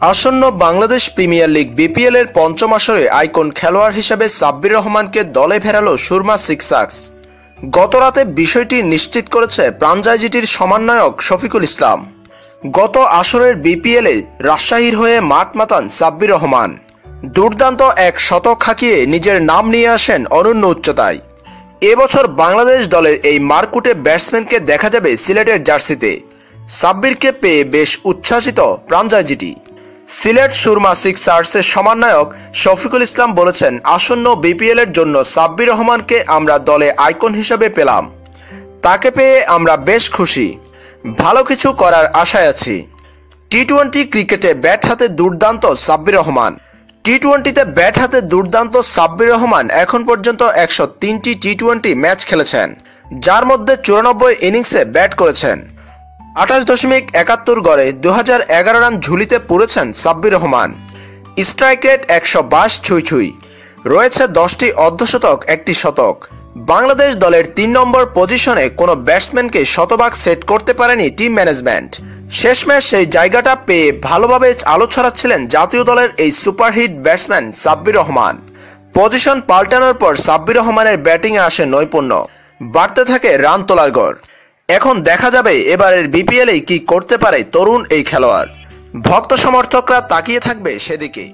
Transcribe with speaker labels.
Speaker 1: আসন্ন Bangladesh premier league BPL এর পঞ্চম আসরে আইকন খেলোয়াড় হিসেবে সাব্বির রহমানকে দলে ফেরালো সুরমা সিক্সাক্স গতরাতে বিষয়টি নিশ্চিত করেছে প্রাঞ্জয় জিটির সমন্বয়ক শফিকুল ইসলাম। গত আসরের বিপিএলে রাজশাহীর হয়ে মাঠ মাতান সাব্বির রহমান। দুর্দান্ত এক শতক হাঁকিয়ে নিজের নাম নিয়ে আসেন অনন্য উচ্চতায়। এবছর বাংলাদেশ দলের এই মারকুটে ব্যাটসম্যানকে দেখা যাবে সিলেটের জার্সিতে। সাব্বিরকে পেয়ে বেশ উচ্ছ্বাসিত প্রাঞ্জয় জিটি সিলেট সুরমা সিক্সার্সের সমন্বয়ক শফিকুল ইসলাম বলেছেন, আসন্ন বিপিএল এর জন্য সাব্বির রহমানকে আমরা দলে আইকন হিসেবে পেলাম। তাকে পেয়ে আমরা বেশ খুশি। ভালো কিছু করার আশায় আছি। টি টোয়েন্টি ক্রিকেটে ব্যাট হাতে দুর্দান্ত সাব্বির রহমান। টি টোয়েন্টিতে ব্যাট হাতে দুর্দান্ত সাব্বির রহমান এখন পর্যন্ত একশো তিনটি টি টোয়েন্টি ম্যাচ খেলেছেন, যার মধ্যে চুরানব্বই ইনিংসে ব্যাট করেছেন। আঠাশ দশমিক একাত্তর গড়ে দু রান ঝুলিতে পড়েছেন সাব্বির রহমান। স্ট্রাইক রেট একশো বাইশ ছুঁই ছুঁই। রয়েছে দশটি অর্ধশতক, একটি শতক। বাংলাদেশ দলের তিন নম্বর পজিশনে কোনো ব্যাটসম্যানকে শতভাগ সেট করতে পারেনি টিম ম্যানেজমেন্ট। শেষমেশ সেই জায়গাটা পেয়ে ভালোভাবে আলো ছড়াচ্ছিলেন জাতীয় দলের এই superhit batsman Sabbir Rahman. Position পাল্টানোর পর সাব্বির রহমানের ব্যাটিংয়ে আসে নৈপুণ্য। বাড়তে থাকে রান তোলার গড়। এখন দেখা যাবে এবারের বিপিএলে কি করতে পারে তরুণ এই খেলোয়াড়। ভক্ত সমর্থকরা তাকিয়ে থাকবে সেদিকে।